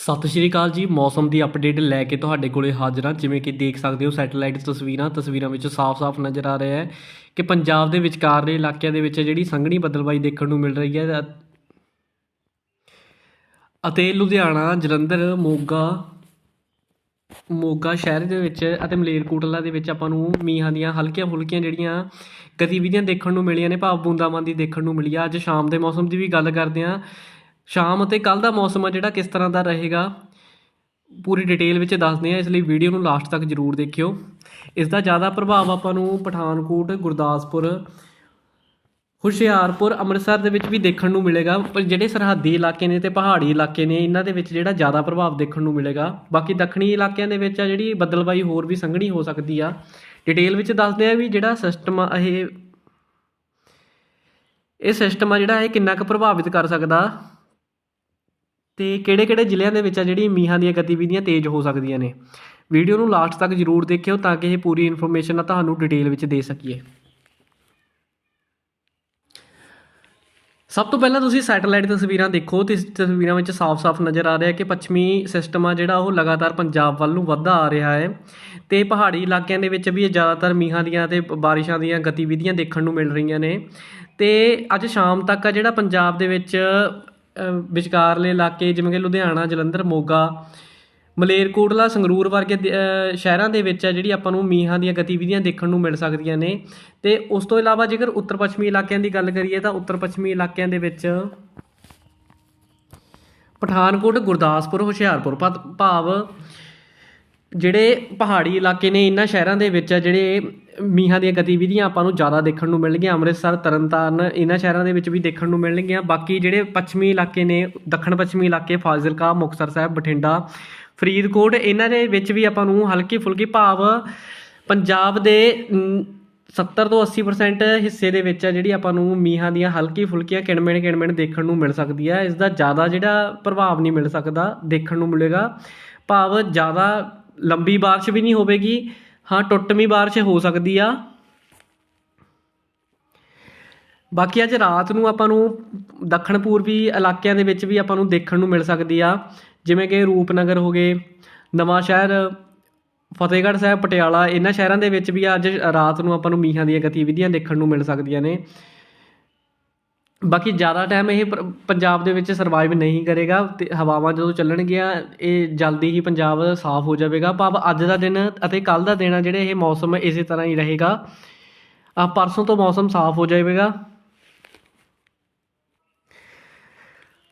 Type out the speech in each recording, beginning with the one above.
ਸਤਿ ਸ਼੍ਰੀ ਅਕਾਲ ਜੀ। ਮੌਸਮ ਦੀ ਅਪਡੇਟ ਲੈ ਕੇ ਤੁਹਾਡੇ ਕੋਲੇ ਹਾਜ਼ਰ ਹਾਂ। ਜਿਵੇਂ ਕਿ ਦੇਖ ਸਕਦੇ ਹੋ ਸੈਟੇਲਾਈਟ ਤਸਵੀਰਾਂ ਤਸਵੀਰਾਂ ਵਿੱਚ ਸਾਫ਼-ਸਾਫ਼ ਨਜ਼ਰ ਆ ਰਿਹਾ ਹੈ ਕਿ ਪੰਜਾਬ ਦੇ ਵਿਚਕਾਰਲੇ ਇਲਾਕਿਆਂ ਦੇ ਵਿੱਚ ਜਿਹੜੀ ਸੰਘਣੀ ਬੱਦਲਬਾਈ ਦੇਖਣ ਨੂੰ ਮਿਲ ਰਹੀ ਹੈ। ਅਤੇ ਲੁਧਿਆਣਾ, ਜਲੰਧਰ, ਮੋਗਾ ਮੋਗਾ ਸ਼ਹਿਰ ਦੇ ਵਿੱਚ ਅਤੇ ਮਲੇਰਕੋਟਲਾ ਦੇ ਵਿੱਚ ਆਪਾਂ ਨੂੰ ਮੀਂਹਾਂ ਦੀਆਂ ਹਲਕੀਆਂ ਫੁਲਕੀਆਂ ਜਿਹੜੀਆਂ ਗਤੀਵਿਧੀਆਂ ਦੇਖਣ ਨੂੰ ਮਿਲੀਆਂ ਨੇ, ਭਾਵ ਬੂੰਦਾਬਾਂਦੀ ਦੇਖਣ ਨੂੰ ਮਿਲੀ ਆ। ਅੱਜ ਸ਼ਾਮ ਦੇ ਮੌਸਮ ਦੀ ਵੀ ਗੱਲ ਕਰਦੇ ਹਾਂ। ਸ਼ਾਮ ਅਤੇ ਕੱਲ ਦਾ ਮੌਸਮ ਆ ਜਿਹੜਾ ਕਿਸ ਤਰ੍ਹਾਂ ਦਾ ਰਹੇਗਾ, ਪੂਰੀ ਡਿਟੇਲ ਵਿੱਚ ਦੱਸਦੇ ਹਾਂ, ਇਸ ਲਈ ਵੀਡੀਓ ਨੂੰ ਲਾਸਟ ਤੱਕ ਜ਼ਰੂਰ ਦੇਖਿਓ। ਇਸ ਦਾ ਜ਼ਿਆਦਾ ਪ੍ਰਭਾਵ ਆਪਾਂ ਨੂੰ ਪਠਾਨਕੋਟ, ਗੁਰਦਾਸਪੁਰ, ਹੁਸ਼ਿਆਰਪੁਰ, ਅੰਮ੍ਰਿਤਸਰ ਦੇ ਵਿੱਚ ਵੀ ਦੇਖਣ ਨੂੰ ਮਿਲੇਗਾ। ਪਰ ਜਿਹੜੇ ਸਰਹੱਦੀ ਇਲਾਕੇ ਨੇ ਤੇ ਪਹਾੜੀ ਇਲਾਕੇ ਨੇ, ਇਹਨਾਂ ਦੇ ਵਿੱਚ ਜਿਹੜਾ ਜ਼ਿਆਦਾ ਪ੍ਰਭਾਵ ਦੇਖਣ ਨੂੰ ਮਿਲੇਗਾ। ਬਾਕੀ ਦੱਖਣੀ ਇਲਾਕਿਆਂ ਦੇ ਵਿੱਚ ਆ ਜਿਹੜੀ ਬੱਦਲਬਾਈ ਹੋਰ ਵੀ ਸੰਘਣੀ ਹੋ ਸਕਦੀ ਆ। ਡਿਟੇਲ ਵਿੱਚ ਦੱਸਦੇ ਆ ਵੀ ਜਿਹੜਾ ਸਿਸਟਮ ਇਹ ਇਹ ਸਿਸਟਮ ਆ ਜਿਹੜਾ, ਇਹ ਕਿੰਨਾ ਕੁ ਪ੍ਰਭਾਵਿਤ ਕਰ ਸਕਦਾ। ਅਤੇ ਕਿਹੜੇ-ਕਿਹੜੇ ਜ਼ਿਲ੍ਹਿਆਂ ਦੇ ਵਿੱਚ ਆ ਜਿਹੜੀ ਮੀਂਹਾਂ ਦੀਆਂ ਗਤੀਵਿਧੀਆਂ ਤੇਜ਼ ਹੋ ਸਕਦੀਆਂ ਨੇ? ਵੀਡੀਓ ਨੂੰ ਲਾਸਟ ਤੱਕ ਜ਼ਰੂਰ ਦੇਖਿਓ ਤਾਂ ਕਿ ਇਹ ਪੂਰੀ ਇਨਫੋਰਮੇਸ਼ਨ ਤੁਹਾਨੂੰ ਡਿਟੇਲ ਵਿੱਚ ਦੇ ਸਕੀਏ। ਸਭ ਤੋਂ ਪਹਿਲਾਂ ਤੁਸੀਂ ਸੈਟੇਲਾਈਟ ਤਸਵੀਰਾਂ ਦੇਖੋ ਤੇ ਤਸਵੀਰਾਂ ਵਿੱਚ ਸਾਫ਼-ਸਾਫ਼ ਨਜ਼ਰ ਆ ਰਿਹਾ ਕਿ ਪੱਛਮੀ ਸਿਸਟਮ ਆ ਜਿਹੜਾ ਉਹ ਲਗਾਤਾਰ ਪੰਜਾਬ ਵੱਲ ਨੂੰ ਵੱਧਦਾ ਆ ਰਿਹਾ ਹੈ ਤੇ ਪਹਾੜੀ ਇਲਾਕਿਆਂ ਦੇ ਵਿੱਚ ਵੀ ਜ਼ਿਆਦਾਤਰ ਮੀਂਹਾਂ ਦੀਆਂ ਤੇ ਬਾਰਿਸ਼ਾਂ ਦੀਆਂ ਗਤੀਵਿਧੀਆਂ ਦੇਖਣ ਨੂੰ ਮਿਲ ਰਹੀਆਂ ਨੇ ਤੇ ਅੱਜ ਸ਼ਾਮ ਤੱਕ ਆ ਜਿਹੜਾ ਪੰਜਾਬ ਦੇ ਵਿੱਚ ਵਿਚਕਾਰਲੇ ਇਲਾਕੇ, ਜਿਵੇਂ ਕਿ ਲੁਧਿਆਣਾ, ਜਲੰਧਰ, ਮੋਗਾ, ਮਲੇਰਕੋਟਲਾ, ਸੰਗਰੂਰ ਵਰਗੇ ਦੇ- ਸ਼ਹਿਰਾਂ ਦੇ ਵਿੱਚ ਹੈ, ਜਿਹੜੀ ਆਪਾਂ ਨੂੰ ਮੀਂਹਾਂ ਦੀਆਂ ਗਤੀਵਿਧੀਆਂ ਦੇਖਣ ਨੂੰ ਮਿਲ ਸਕਦੀਆਂ ਨੇ। ਤੇ ਉਸ ਤੋਂ ਇਲਾਵਾ ਜੇਕਰ ਉੱਤਰ ਪੱਛਮੀ ਇਲਾਕਿਆਂ ਦੀ ਗੱਲ ਕਰੀਏ ਤਾਂ ਉੱਤਰ ਪੱਛਮੀ ਇਲਾਕਿਆਂ ਦੇ ਵਿੱਚ ਪਠਾਨਕੋਟ, ਗੁਰਦਾਸਪੁਰ, ਹੁਸ਼ਿਆਰਪੁਰ ਭਾਵ ਜਿਹੜੇ ਪਹਾੜੀ ਇਲਾਕੇ ਨੇ ਇਹਨਾਂ ਸ਼ਹਿਰਾਂ ਦੇ ਵਿੱਚ ਆ ਜਿਹੜੇ ਮੀਂਹਾਂ ਦੀਆਂ ਗਤੀਵਿਧੀਆਂ ਆਪਾਂ ਨੂੰ ਜ਼ਿਆਦਾ ਦੇਖਣ ਨੂੰ ਮਿਲਣਗੀਆਂ ਅੰਮ੍ਰਿਤਸਰ ਤਰਨਤਾਰਨ ਇਹਨਾਂ ਸ਼ਹਿਰਾਂ ਦੇ ਵਿੱਚ ਵੀ ਦੇਖਣ ਨੂੰ ਮਿਲਣਗੀਆਂ। ਬਾਕੀ ਜਿਹੜੇ ਪੱਛਮੀ ਇਲਾਕੇ ਨੇ ਦੱਖਣ ਪੱਛਮੀ ਇਲਾਕੇ ਫਾਜ਼ਿਲਕਾ ਮੁਕਤਸਰ ਸਾਹਿਬ ਬਠਿੰਡਾ ਫਰੀਦਕੋਟ ਇਹਨਾਂ ਦੇ ਵਿੱਚ ਵੀ ਆਪਾਂ ਨੂੰ ਹਲਕੀ ਫੁਲਕੀ ਭਾਵ ਪੰਜਾਬ ਦੇ ਅਮ, 70 ਤੋਂ 80% ਹਿੱਸੇ ਦੇ ਵਿੱਚ ਆ ਜਿਹੜੀ ਆਪਾਂ ਨੂੰ ਮੀਂਹਾਂ ਦੀਆਂ ਹਲਕੀ ਫੁਲਕੀਆਂ ਕਿਣਮਿਣ ਕਿਣਮਿਣ ਦੇਖਣ ਨੂੰ ਮਿਲ ਸਕਦੀ ਹੈ ਇਸ ਦਾ ਜ਼ਿਆਦਾ ਜਿਹੜਾ ਪ੍ਰਭਾਵ ਨਹੀਂ ਮਿਲ ਸਕਦਾ ਦੇਖਣ ਨੂੰ ਮਿਲੇਗਾ। ਭਾਵ ਜ਼ਿਆਦਾ ਲੰਬੀ ਬਾਰਿਸ਼ ਵੀ ਨਹੀਂ ਹੋਵੇਗੀ। ਹਾਂ, ਟੁੱਟਵੀਂ ਬਾਰਿਸ਼ ਹੋ ਸਕਦੀ ਆ। ਬਾਕੀ ਅੱਜ ਰਾਤ ਨੂੰ ਆਪਾਂ ਨੂੰ ਦੱਖਣ ਪੂਰਬੀ ਇਲਾਕਿਆਂ ਦੇ ਵਿੱਚ ਵੀ ਆਪਾਂ ਨੂੰ ਦੇਖਣ ਨੂੰ ਮਿਲ ਸਕਦੀ ਆ। ਜਿਵੇਂ ਕਿ ਰੂਪਨਗਰ ਹੋ ਗਏ, ਨਵਾਂ ਸ਼ਹਿਰ, ਫਤਿਹਗੜ੍ਹ ਸਾਹਿਬ, ਪਟਿਆਲਾ, ਇਹਨਾਂ ਸ਼ਹਿਰਾਂ ਦੇ ਵਿੱਚ ਵੀ ਅੱਜ ਰਾਤ ਨੂੰ ਆਪਾਂ ਨੂੰ ਮੀਂਹਾਂ ਦੀਆਂ ਗਤੀਵਿਧੀਆਂ ਦੇਖਣ ਨੂੰ ਮਿਲ ਸਕਦੀਆਂ ਨੇ। ਬਾਕੀ ਜ਼ਿਆਦਾ ਟਾਈਮ ਇਹ ਪ- ਪੰਜਾਬ ਦੇ ਵਿੱਚ ਸਰਵਾਈਵ ਨਹੀਂ ਕਰੇਗਾ ਅਤੇ ਹਵਾਵਾਂ ਜਦੋਂ ਚੱਲਣਗੀਆਂ, ਇਹ ਜਲਦੀ ਹੀ ਪੰਜਾਬ ਸਾਫ਼ ਹੋ ਜਾਵੇਗਾ। ਭਾਵ ਅੱਜ ਦਾ ਦਿਨ ਅਤੇ ਕੱਲ੍ਹ ਦਾ ਦਿਨ ਆ ਜਿਹੜੇ ਇਹ ਮੌਸਮ ਇਸੇ ਤਰ੍ਹਾਂ ਹੀ ਰਹੇਗਾ। ਪਰਸੋਂ ਤੋਂ ਮੌਸਮ ਸਾਫ਼ ਹੋ ਜਾਵੇਗਾ।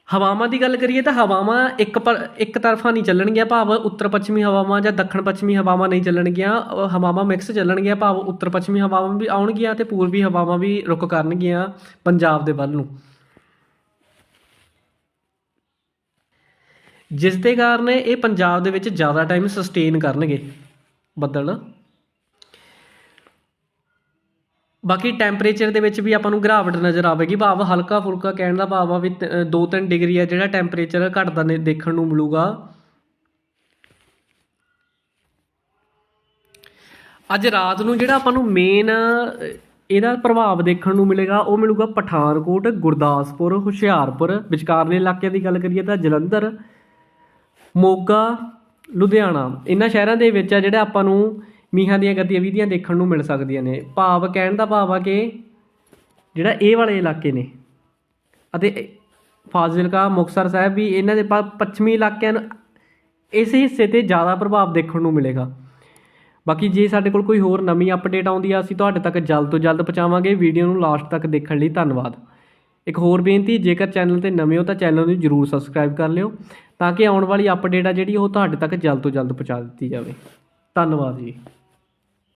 ਹਵਾਵਾਂ ਦੀ ਗੱਲ ਕਰੀਏ ਤਾਂ ਹਵਾਵਾਂ ਇੱਕ ਪਰ, ਇੱਕ ਤਰਫਾ ਨਹੀਂ ਚੱਲਣਗੀਆਂ ਭਾਵ ਉੱਤਰ ਪੱਛਮੀ ਹਵਾਵਾਂ ਜਾਂ ਦੱਖਣ ਪੱਛਮੀ ਹਵਾਵਾਂ ਨਹੀਂ ਚੱਲਣਗੀਆਂ ਹਵਾਵਾਂ ਮਿਕਸ ਚੱਲਣਗੀਆਂ ਭਾਵ ਉੱਤਰ ਪੱਛਮੀ ਹਵਾਵਾਂ ਵੀ ਆਉਣਗੀਆਂ ਤੇ ਪੂਰਬੀ ਹਵਾਵਾਂ ਵੀ ਰੁਕ ਕਰਨਗੀਆਂ ਪੰਜਾਬ ਦੇ ਵੱਲ ਨੂੰ। ਜਿਸ ਦੇ ਕਾਰਨ ਇਹ ਪੰਜਾਬ ਦੇ ਵਿੱਚ ਜ਼ਿਆਦਾ ਟਾਈਮ ਸਸਟੇਨ ਕਰਨਗੇ। ਬੱਦਲ ਬਾਕੀ ਟੈਂਪਰੇਚਰ ਦੇ ਵਿੱਚ ਵੀ ਆਪਾਂ ਨੂੰ ਗਿਰਾਵਟ ਨਜ਼ਰ ਆਵੇਗੀ। ਭਾਵ ਹਲਕਾ ਫੁਲਕਾ ਕਹਿਣ ਦਾ ਭਾਵ ਆ ਵੀ 2-3 ਡਿਗਰੀ ਆ ਜਿਹੜਾ ਟੈਂਪਰੇਚਰ ਘਟਦਾ ਨੇ ਦੇਖਣ ਨੂੰ ਮਿਲੂਗਾ। ਅੱਜ ਰਾਤ ਨੂੰ ਜਿਹੜਾ ਆਪਾਂ ਨੂੰ ਮੇਨ ਇਹਦਾ ਪ੍ਰਭਾਵ ਦੇਖਣ ਨੂੰ ਮਿਲੇਗਾ, ਉਹ ਮਿਲੂਗਾ ਪਠਾਨਕੋਟ, ਗੁਰਦਾਸਪੁਰ, ਹੁਸ਼ਿਆਰਪੁਰ। ਵਿਚਕਾਰਲੇ ਇਲਾਕਿਆਂ ਦੀ ਗੱਲ ਕਰੀਏ ਤਾਂ ਜਲੰਧਰ, ਮੋਗਾ, ਲੁਧਿਆਣਾ। ਇਹਨਾਂ ਸ਼ਹਿਰਾਂ ਦੇ ਵਿੱਚ ਆ ਜਿਹੜਾ ਆਪਾਂ ਨੂੰ ਮੀਂਹਾਂ ਦੀਆਂ ਗਤੀਵਿਧੀਆਂ ਦੇਖਣ ਨੂੰ ਮਿਲ ਸਕਦੀਆਂ ਨੇ। ਭਾਵ ਕਹਿਣ ਦਾ ਭਾਵ ਆ ਕਿ ਜਿਹੜਾ ਇਹ ਵਾਲੇ ਇਲਾਕੇ ਨੇ ਅਤੇ ਫਾਜ਼ਿਲਕਾ, ਮੁਕਤਸਰ ਸਾਹਿਬ ਵੀ ਇਹਨਾਂ ਦੇ ਪ- ਪੱਛਮੀ ਇਲਾਕਿਆਂ ਨੂੰ ਇਸ ਹਿੱਸੇ ਤੇ ਜ਼ਿਆਦਾ ਪ੍ਰਭਾਵ ਦੇਖਣ ਨੂੰ ਮਿਲੇਗਾ। ਬਾਕੀ ਜੇ ਸਾਡੇ ਕੋਲ ਕੋਈ ਹੋਰ ਨਵੀਂ ਅਪਡੇਟ ਆਉਂਦੀ ਆ, ਅਸੀਂ ਤੁਹਾਡੇ ਤੱਕ ਜਲਦ ਤੋਂ ਜਲਦ ਪਹੁੰਚਾਵਾਂਗੇ। ਵੀਡੀਓ ਨੂੰ ਲਾਸਟ ਤੱਕ ਦੇਖਣ ਲਈ ਧੰਨਵਾਦ। ਇੱਕ ਹੋਰ ਬੇਨਤੀ, ਜੇਕਰ ਚੈਨਲ ਤੇ ਨਵੇਂ ਹੋ ਤਾਂ ਚੈਨਲ ਨੂੰ ਜਰੂਰ ਸਬਸਕ੍ਰਾਈਬ ਕਰ ਲਿਓ ਤਾਂ ਕਿ ਆਉਣ ਵਾਲੀ ਅਪਡੇਟ ਆ ਜਿਹੜੀ ਉਹ ਤੁਹਾਡੇ ਤੱਕ ਜਲਦ ਤੋਂ ਜਲਦ ਪਹੁੰਚਾ ਦਿੱਤੀ ਜਾਵੇ। ਧੰਨਵਾਦ ਜੀ।